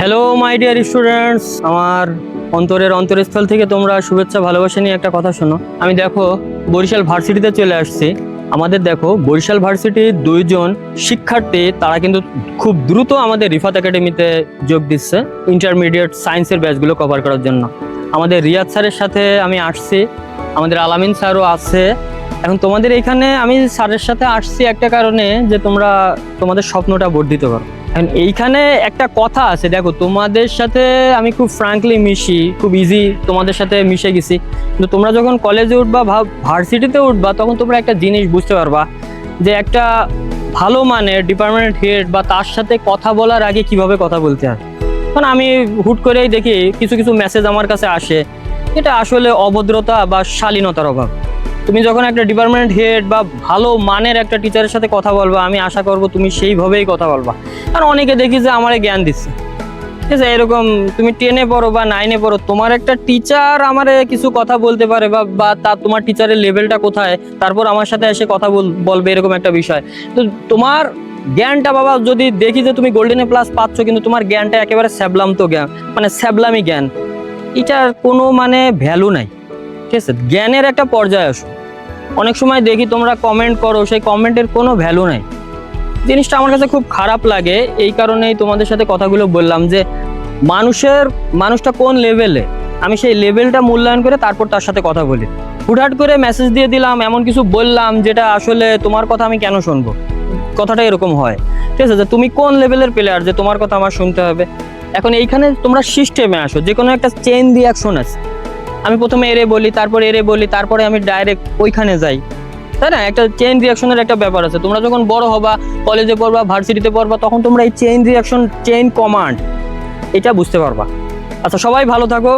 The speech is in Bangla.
হ্যালো মাই ডিয়ার স্টুডেন্টস আমার অন্তরের অন্তরস্থল থেকে তোমরা শুভেচ্ছা, ভালোবাসা নিয়ে একটা কথা শোনো। আমি দেখো, বরিশাল ভার্সিটিতে চলে আসছি। আমাদের দেখো, বরিশাল ভার্সিটির দুইজন শিক্ষার্থী, তারা কিন্তু খুব দ্রুত আমাদের রিফাত একাডেমিতে যোগ দিচ্ছে ইন্টারমিডিয়েট সায়েন্সের ব্যাচগুলো কভার করার জন্য। আমাদের রিয়াদ স্যারের সাথে আমি আসছি। আমাদের আলামিন স্যারও আছে। এখন তোমাদের এখানে আমি স্যারের সাথে আসছি একটা কারণে যে তোমরা তোমাদের স্বপ্নটা বর্ধিত করো এখন এইখানে একটা কথা আছে, দেখো তোমাদের সাথে আমি খুব ফ্রাঙ্কলি মিশি, খুব ইজি তোমাদের সাথে মিশে গেছি। কিন্তু তোমরা যখন কলেজে উঠবা বা ভার্সিটিতে উঠবা, তখন তোমরা একটা জিনিস বুঝতে পারবা যে একটা ভালো মানের ডিপার্টমেন্ট হেড বা তার সাথে কথা বলার আগে কীভাবে কথা বলতে হয়। কারণ আমি হুট করেই দেখি কিছু কিছু মেসেজ আমার কাছে আসে এটা আসলে অভদ্রতা বা শালীনতার অভাব। তুমি যখন একটা ডিপার্টমেন্ট হেড বা ভালো মানের একটা টিচারের সাথে কথা বলবা, আমি আশা করব তুমি সেইভাবেই কথা বলবা। কারণ অনেকে দেখি যে আমারে জ্ঞান দিচ্ছে। ঠিক আছে, এরকম তুমি টেনে পড়ো বা নাইনে পড়ো, তোমার একটা টিচার আমারে কিছু কথা বলতে পারে বা বা তা তোমার টিচারের লেভেলটা কোথায়, তারপর আমার সাথে এসে কথা বল- বলবে এরকম একটা বিষয়। তো তোমার জ্ঞানটা বাবা, যদি দেখি যে তুমি গোল্ডেনে প্লাস পাচ্ছ, কিন্তু তোমার জ্ঞানটা একেবারে স্যাবলাম তো জ্ঞান মানে স্যাবলামি জ্ঞান, এটার কোনো মানে ভ্যালু নাই। ঠিক আছে? জ্ঞানের একটা পর্যায়ে আসো অনেক সময় দেখি তোমরা কমেন্ট করো, সেই কমেন্টের কোনো ভ্যালু নাই। জিনিসটা আমার কাছে খুব খারাপ লাগে, এই কারণেই তোমাদের সাথে কথাগুলো বললাম যে, মানুষের, মানুষটা কোন লেভেলে আমি সেই লেভেলটা মূল্যায়ন করে তারপর তার সাথে কথা বলি। হুটহাট করে মেসেজ দিয়ে দিলাম, এমন কিছু বললাম, যেটা আসলে তোমার কথা আমি কেন শুনব? কথাটা এরকম হয়। ঠিক আছে, যে তুমি কোন লেভেলের প্লেয়ার যে তোমার কথা আমার শুনতে হবে। এখন এইখানে তোমরা সিস্টেমে আসো যে কোনো একটা চেইন রিয়াকশন আছে। আমি প্রথমে এরে বলি, তারপরে এরে বলি, তারপরে আমি ডাইরেক্ট ওইখানে যাই। তাই না? একটা চেইন রিয়াকশনের একটা ব্যাপার আছে। তোমরা যখন বড় হবা কলেজে পড়বা ভার্সিটিতে পড়বা, তখন তোমরা এই চেইন রিয়াকশন চেইন কমান্ড এটা বুঝতে পারবা। আচ্ছা সবাই ভালো থাকো।